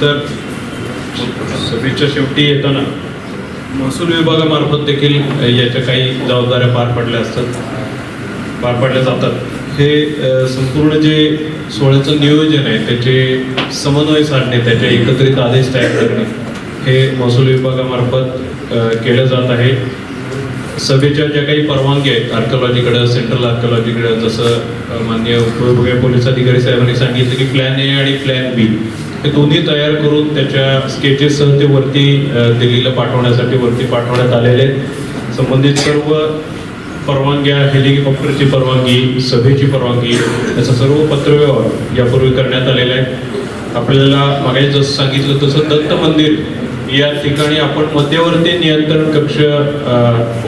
त्यानंतर सभेच्या शेवटी येताना महसूल विभागामार्फत देखील याच्या काही जबाबदाऱ्या पार पडल्या असतात. पार पाडल्या जातात. हे संपूर्ण जे सोहळ्याचं नियोजन आहे त्याचे समन्वय साधणे त्याचे एकत्रित आदेश तयार करणे हे महसूल विभागामार्फत केलं जात आहे. सभेच्या ज्या काही परवानगी आहेत आर्किओलॉजीकडं सेंट्रल आर्किओलॉजीकडं जसं मान्य माननीय उपविभागीय पोलीस अधिकारी साहेबांनी सांगितलं की प्लॅन ए आणि प्लॅन बी हे दोन्ही तयार करून त्याच्या स्केचेससह ते वरती दिल्लीला पाठवण्यासाठी वरती पाठवण्यात आलेले आहेत. संबंधित सर्व परवानग्या हेलिकॉप्टरची परवानगी सभेची परवानगी याचा सर्व पत्रव्यवहार यापूर्वी करण्यात आलेला आहे. आपल्याला मागे जसं सांगितलं तसं दत्त मंदिर या ठिकाणी आपण मध्यवर्ती नियंत्रण कक्ष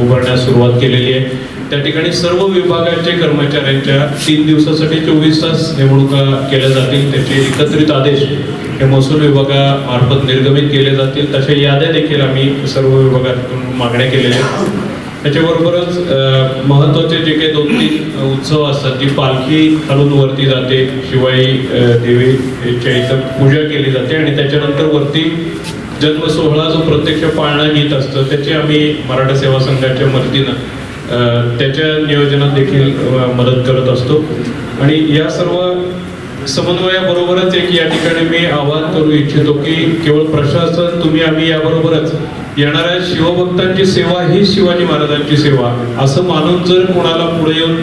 उभारण्यास सुरुवात केलेली आहे. त्या ठिकाणी सर्व विभागाचे कर्मचाऱ्यांच्या तीन दिवसासाठी चोवीस तास नेमणुका केल्या जातील. त्याचे एकत्रित आदेश हे महसूल विभागामार्फत निर्गमित केले जातील तशा याद्या देखील आम्ही सर्व विभागातून मागण्या केलेल्या आहेत. त्याच्याबरोबरच महत्त्वाचे जे काही दोन तीन उत्सव असतात जी पालखी खालून वरती जाते शिवाई देवीच्या इथं पूजा केली जाते आणि त्याच्यानंतर वरती जन्म सोहळा जो प्रत्यक्ष पाळणा गीत असतं त्याची आम्ही मराठा सेवा संघाच्या मदतीनं त्याच्या नियोजनात देखील मदत करत असतो. आणि या सर्व समन्वयाबरोबरच एक या ठिकाणी मी आवाहन करू इच्छितो की केवळ प्रशासन तुम्ही आम्ही याबरोबरच येणाऱ्या शिवभक्तांची सेवा ही शिवाजी महाराजांची सेवा. असं मानून जर कोणाला पुढे येऊन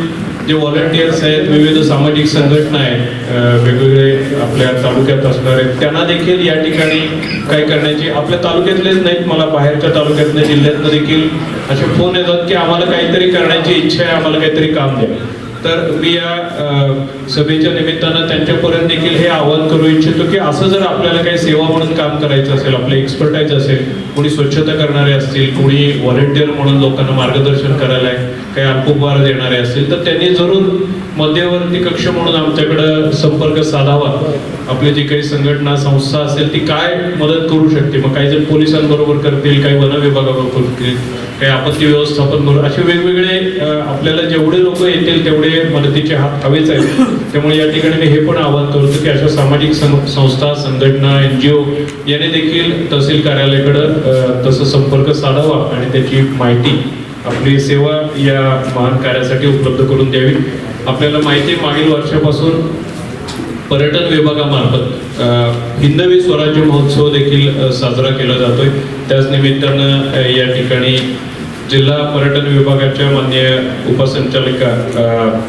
जे व्हॉलंटियर्स आहेत विविध सामाजिक संघटना आहेत वेगवेगळे आपल्या तालुक्यात असणारे त्यांना देखील या ठिकाणी काय करण्याची आपल्या तालुक्यातलेच नाहीत मला बाहेरच्या तालुक्यातल्या जिल्ह्यातनं देखील असे फोन येतात की आम्हाला काहीतरी करण्याची इच्छा आहे आम्हाला काहीतरी काम द्या. तर मी या सभेच्या निमित्तानं त्यांच्यापर्यंत देखील हे आवाहन करू इच्छितो की असं जर आपल्याला काही सेवा म्हणून काम करायचं असेल आपले एक्सपर्टाईज असेल कोणी स्वच्छता करणारे असतील कोणी व्हॉलेंटियर म्हणून लोकांना मार्गदर्शन करायला आहे, काही अल्पोपहार देणारे असतील तर त्यांनी जरूर मध्यवर्ती कक्ष म्हणून आमच्याकडं संपर्क साधावा. आपले जी काही संघटना संस्था असेल ती काय मदत करू शकते? मग काही जण पोलिसांबरोबर करतील काही वन विभागाबरोबर करतील काही आपत्ती व्यवस्थापन बरोबर असे वेगवेगळे आपल्याला जेवढे लोक येतील तेवढे मदतीचे हात हवेच आहेत. त्यामुळे या ठिकाणी मी हे पण आवाहन करतो की अशा सामाजिक सं- संस्था संघटना एन जी ओ याने देखील तहसील कार्यालयाकडं तसं संपर्क साधावा आणि त्याची माहिती आपली सेवा या महान कार्यासाठी उपलब्ध करून द्यावी. आपल्याला माहिती आहे, मागील वर्षापासून पर्यटन विभागामार्फत हिंदवी स्वराज्य महोत्सव देखील साजरा केला जातोय. त्याच निमित्तानं या ठिकाणी जिल्हा पर्यटन विभागाच्या मान्य उपसंचालिका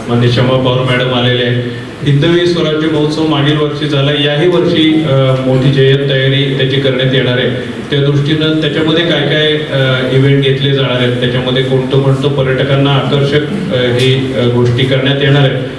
मान्य क्षमा पवार मॅडम आलेले आहेत. हिंदवी स्वराज्य महोत्सव मागील वर्षी झाला. याही वर्षी मोठी जय्यत तयारी त्याची करण्यात येणार आहे. त्या दृष्टीनं त्याच्यामध्ये काय काय इव्हेंट घेतले जाणार आहेत? त्याच्यामध्ये कोणतं कोणतं पर्यटकांना आकर्षक ही गोष्टी करण्यात येणार आहेत?